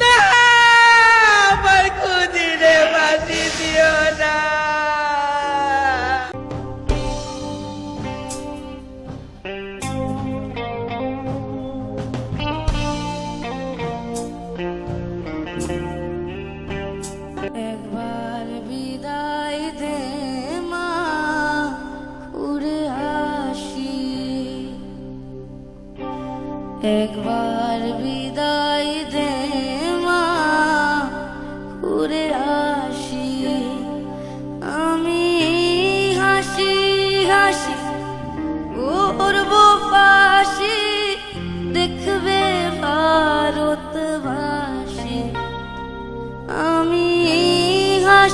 না আমার খুদিরে বাসি দিও না। একবার বিদায় দে মা ঘুরে আসি। একবার বিদায়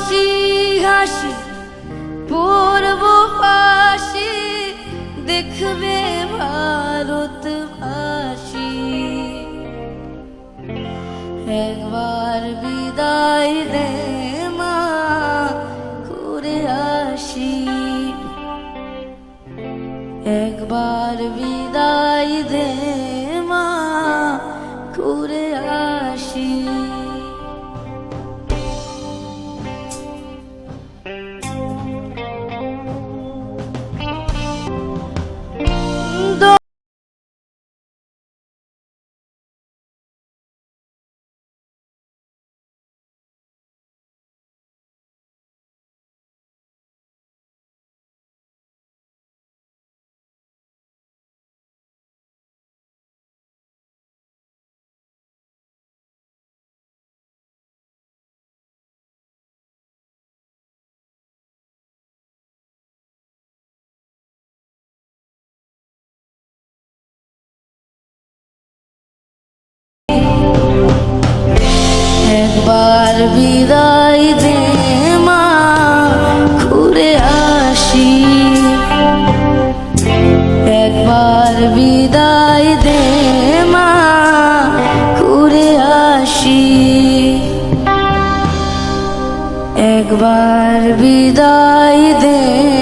হাসি হাসি পড়ব পাশি দেখবে ভারত ভারতবাসী। একবার বিদায় দে মা, ঘুরে আসি। একবার বিদায় দে একবার বিদায় দে